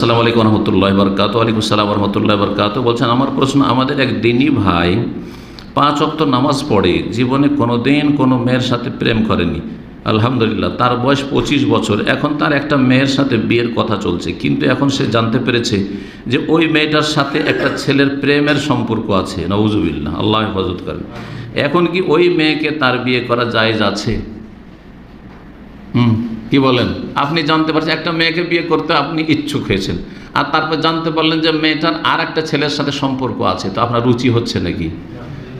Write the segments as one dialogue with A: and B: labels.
A: আসসালামু আলাইকুম রহমতুল্লাহ বরকাত, ওয়ালাইকুম সালাম রহমতুল্লাহ বরকাত। বলছেন, আমার প্রশ্ন, আমাদের এক দিনই ভাই পাঁচ অক্ত নামাজ পড়ে, জীবনে কোনো দিন কোনো মেয়ের সাথে প্রেম করেনি। আলহামদুলিল্লাহ, তার বয়স পঁচিশ বছর, এখন তার একটা মেয়ের সাথে বিয়ের কথা চলছে। কিন্তু এখন সে জানতে পেরেছে যে ওই মেয়েটার সাথে একটা ছেলের প্রেমের সম্পর্ক আছে। নওজুবিল্লাহ আল্লাহ হেফাজত করেন। এখন কি ওই মেয়েকে তার বিয়ে করা জায়েজ আছে? হুম। কি বলেন? আপনি জানতে পারছেন, একটা মেয়েকে বিয়ে করতে আপনি ইচ্ছুক হয়েছেন। আর তারপর জানতে পারলেন যে মেয়েটার আর একটা ছেলের সাথে সম্পর্ক আছে, তো আপনার রুচি হচ্ছে নাকি?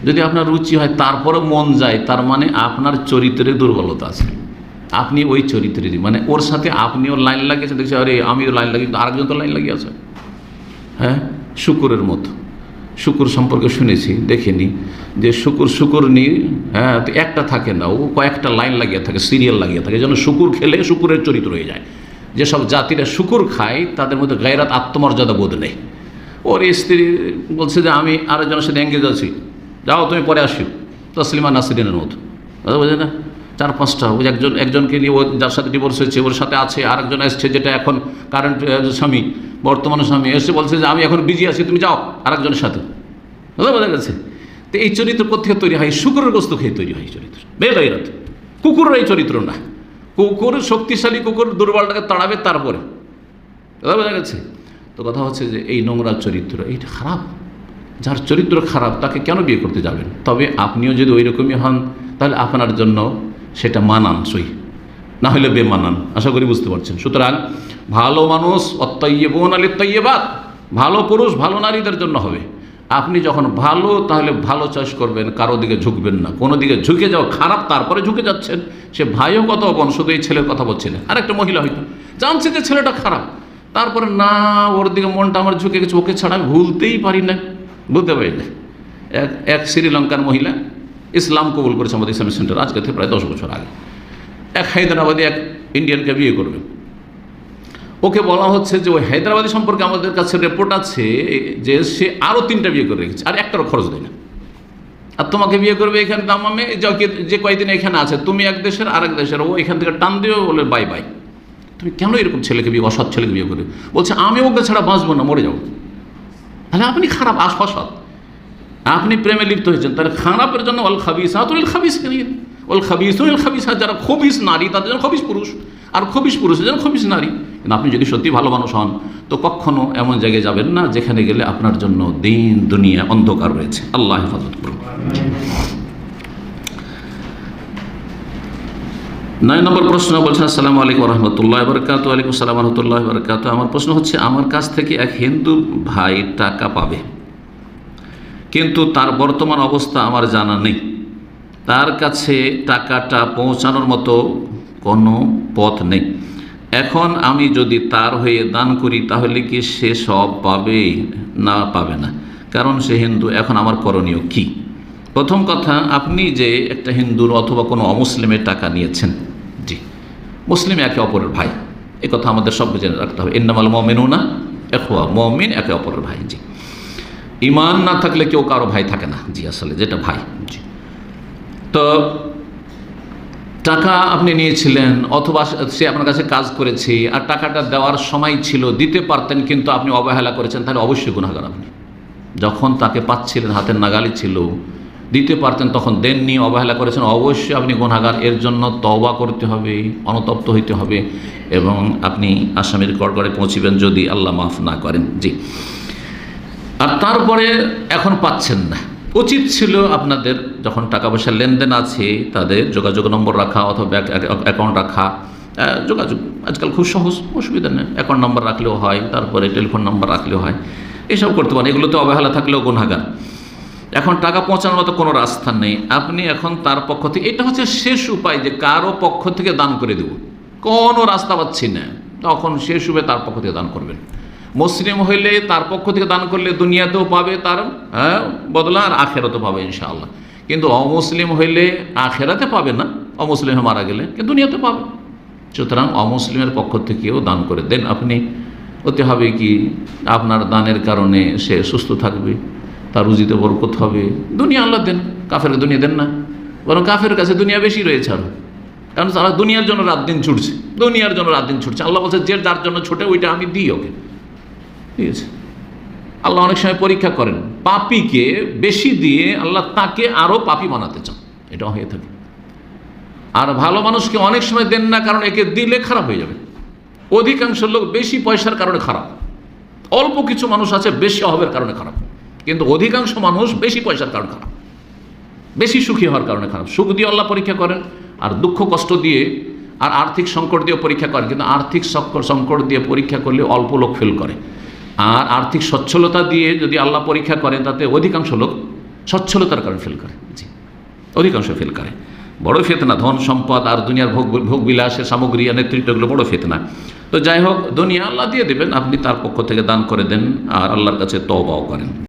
A: যদি আপনার রুচি হয়, তারপরে মন যায়, তার মানে আপনার চরিত্রে দুর্বলতা আছে। আপনি ওই চরিত্রেরই মানে ওর সাথে আপনিও লাইন লাগিয়েছেন, দেখছি, আরে আমিও লাইন লাগিয়ে আরেকজন তো লাইন লাগিয়ে আছে। হ্যাঁ? শুকুরের মতো। শুকুর সম্পর্কে শুনেছি, দেখিনি, যে শুকুর শুকুর নি হ্যাঁ তো একটা থাকে না, ও কয়েকটা লাইন লাগিয়ে থাকে, সিরিয়াল লাগিয়ে থাকে, যেন শুকুর খেলে শুকুরের চরিত্র হয়ে যায়। যেসব জাতিরা শুকুর খায়, তাদের মধ্যে গায়রাত আত্মমর্যাদা বোধ নেই। ওর স্ত্রী বলছে যে, আমি আরেকজনের সাথে এঙ্গেজ আছি। যাও, তুমি পরে আসিও। তসলিমা নাসিরিনের মতো। বোঝে না? চার, পাঁচটা। ওই একজন, একজনকে নিয়ে ও যার সাথে ডিভোর্স হয়েছে, ওর সাথে আছে, আরেকজন এসছে যেটা এখন কারেন্ট স্বামী, বর্তমান স্বামী। এসে বলছে যে, আমি এখন বিজি আছি, তুমি যাও আরেকজনের সাথে। বোঝা গেছে? তো এই চরিত্র কোথেকে তৈরি হয়? শুকুরের বস্তু খেয়ে তৈরি হয় চরিত্র। বেগাইরাত কুকুরের এই চরিত্র না। কুকুর শক্তিশালী, কুকুর দুর্বলটাকে তাড়াবে তারপরে। কথা বোঝা গেছে? তো কথা হচ্ছে যে, এই নোংরা চরিত্র, এইটা খারাপ। যার চরিত্র খারাপ, তাকে কেন বিয়ে করতে যাবেন? তবে আপনিও যদি ওই রকমই হন, তাহলে আপনার জন্য সেটা মানানসই, না হলে বেমানান। আশা করি বুঝতে পারছেন। সুতরাং ভালো মানুষ অত্যইয়েবন আলী তৈয়বাদ ভালো পুরুষ, ভালো নারীদের জন্য হবে। আপনি যখন ভালো, তাহলে ভালো চাষ করবেন, কারও দিকে ঝুঁকবেন না। কোনো দিকে ঝুঁকে যাও, খারাপ, তারপরে ঝুঁকে যাচ্ছেন। সে ভাইও কত অপন, শুধু এই ছেলের কথা বলছে না। আরেকটা মহিলা হয়তো জানছে যে ছেলেটা খারাপ। তারপরে না, ওর দিকে মনটা আমার ঝুঁকে গেছে, ওকে ছাড়া ভুলতেই পারি না বুঝতে পারি না এক এক শ্রীলঙ্কার মহিলা ইসলাম কবুল করেছে আমাদের ইসলামিক সেন্টার। আজকে থেকে প্রায় দশ বছর আগে। এক হায়দ্রাবাদী এক ইন্ডিয়ানকে বিয়ে করবে। ওকে বলা হচ্ছে যে ওই হায়দ্রাবাদী সম্পর্কে আমাদের কাছে রিপোর্ট আছে যে সে আরও তিনটা বিয়ে করে রেখেছে, আর একটারও খরচ দেয় না। আর তোমাকে বিয়ে করবে এখানে দামামে যে কয়েকদিন এখানে আছে, তুমি এক দেশের আর এক দেশের, ও এখান থেকে টান দিও বলে বাই বাই তুমি কেন এরকম ছেলেকে বিয়ে, অসৎ ছেলেকে বিয়ে করবে? বলছে, আমি ওকে ছাড়া বাঁচবো না, মরে যাব। তাহলে আপনি খারাপ আস অসৎ আপনি প্রেমে লিপ্ত হয়েছেন, তাহলে খারাপের জন্য অল খাবিস হাতুল খাবিস নিয়ে ওল খাবিস ওল খাবিস যারা খবিস নারী, তাদের জন্য খবিস পুরুষ। আর খবিস পুরুষের জন্য খবিস নারী। কিন্তু আপনি যদি সত্যি ভালো মানুষ হন, তো কখনো এমন জায়গায় যাবেন না, যেখানে গেলে আপনার জন্য দিন, দুনিয়া অন্ধকার রয়েছে। আল্লাহ হেফাজত করুন। নয় নম্বর প্রশ্ন বলছেন, আসসালামু আলাইকুম রহমতুল্লাহ বরকাত আলাইকুম সালাম রহমতুল্লাহ বরকাত আমার প্রশ্ন হচ্ছে, আমার কাছ থেকে এক হিন্দু ভাই টাকা পাবে? কিন্তু তার বর্তমান অবস্থা আমার জানা নেই। তার কাছে টাকাটা পৌঁছানোর মতো কোনো পথ নেই। এখন আমি যদি তার হয়ে দান করি, তাহলে কি সে সব পাবে না পাবে না? কারণ সে হিন্দু, এখন আমার করণীয় কি? প্রথম কথা, আপনি যে একটা হিন্দুর অথবা কোনো অমুসলিমের টাকা নিয়েছেন, জি, মুসলিম একে অপরের ভাই, এ কথা আমাদের সব জেনে রাখতে হবে। এন্নামাল মমিনু না এখোয়া মমিন একে অপরের ভাই, জি। ইমান না থাকলে কেউ কারও ভাই থাকে না। জি আসলে যেটা ভাই। জি। তো টাকা আপনি নিয়েছিলেন অথবা সে আপনার কাছে কাজ করেছে আর টাকাটা দেওয়ার সময় ছিল দিতে পারতেন কিন্তু আপনি অবহেলা করেছেন তাহলে অবশ্যই গুণাগার আপনি। যখন তাকে পাচ্ছিলেন হাতের নাগালি ছিল দিতে পারতেন তখন দেননি অবহেলা করেছেন অবশ্যই আপনি গুণাগার এর জন্য তবা করতে হবে অনতপ্ত হইতে হবে এবং আপনি আসামের গড়গড়ে পৌঁছিবেন যদি আল্লাহ মাফ না করেন। জি। আর তারপরে এখন পাচ্ছেন না। উচিত ছিল আপনাদের যখন টাকা পয়সার লেনদেন আছে, তাদের যোগাযোগ নম্বর রাখা অথবা অ্যাকাউন্ট রাখা। যোগাযোগ আজকাল খুব সহজ, অসুবিধা নেই। অ্যাকাউন্ট নম্বর রাখলেও হয়, তারপরে টেলিফোন নাম্বার রাখলেও হয়। এসব করতে পারেন। এগুলোতে অবহেলা থাকলেও গুণাগার এখন টাকা পৌঁছানোর মতো কোনো রাস্তা নেই। আপনি এখন তার পক্ষ থেকে এটা হচ্ছে শেষ উপায় যে কারও পক্ষ থেকে দান করে দেব। কোনো রাস্তা পাচ্ছি না। তখন শেষ উপায় তার পক্ষ থেকে দান করবেন। মুসলিম হইলে তার পক্ষ থেকে দান করলে দুনিয়াতেও পাবে, তার হ্যাঁ বদলা আর আখেরাতেও পাবে ইনশাআল্লাহ। কিন্তু অমুসলিম হইলে আখেরাতে পাবে না, অমুসলিম মারা গেলে কিন্তু দুনিয়াতে পাবে। সুতরাং অমুসলিমের পক্ষ থেকেও দান করে দেন আপনি। ওতে হবে কি, আপনার দানের কারণে সে সুস্থ থাকবে, তার রুজিতে বরকত হবে। দুনিয়া আল্লাহ দেন, কাফের দুনিয়া দেন না। বরং কাফের কাছে দুনিয়া বেশি রয়েছে আরও কারণ তারা দুনিয়ার জন্য রাত দিন ছুটছে, দুনিয়ার জন্য রাত দিন ছুটছে। আল্লাহ বলছে, যে যার জন্য ছোটে, ওইটা আমি দিই ওকে। ঠিক আছে? আল্লাহ অনেক সময় পরীক্ষা করেন, পাপিকে বেশি দিয়ে আল্লাহ তাকে আরও পাপি বানাতে চান এটা হয়ে থাকে। আর ভালো মানুষকে অনেক সময় দেন না, কারণ একে দিলে খারাপ হয়ে যাবে। অধিকাংশ লোক বেশি পয়সার কারণে খারাপ। অল্প কিছু মানুষ আছে, বেশি অভাবের কারণে খারাপ। কিন্তু অধিকাংশ মানুষ বেশি পয়সার কারণে খারাপ। বেশি সুখী হওয়ার কারণে খারাপ। সুখ দিয়ে আল্লাহ পরীক্ষা করেন, আর দুঃখ কষ্ট দিয়ে, আর আর্থিক সংকট দিয়ে পরীক্ষা করেন। কিন্তু আর্থিক সংকট দিয়ে পরীক্ষা করলে অল্প লোক ফেল করে। আর আর্থিক সচ্ছলতা দিয়ে যদি আল্লাহ পরীক্ষা করেন, তাতে অধিকাংশ লোক সচ্ছলতার কারণে ফেল করে। জি। অধিকাংশ ফেল করে। বড় ফেতনা, ধন সম্পদ আর দুনিয়ার ভোগ ভোগ বিলাসের সামগ্রী আর নেতৃত্বগুলো বড় ফেতনা। তো যাই হোক, দুনিয়া আল্লাহ দিয়ে দেবেন, আপনি তার পক্ষ থেকে দান করে দেন আর আল্লাহর কাছে তবাও করেন।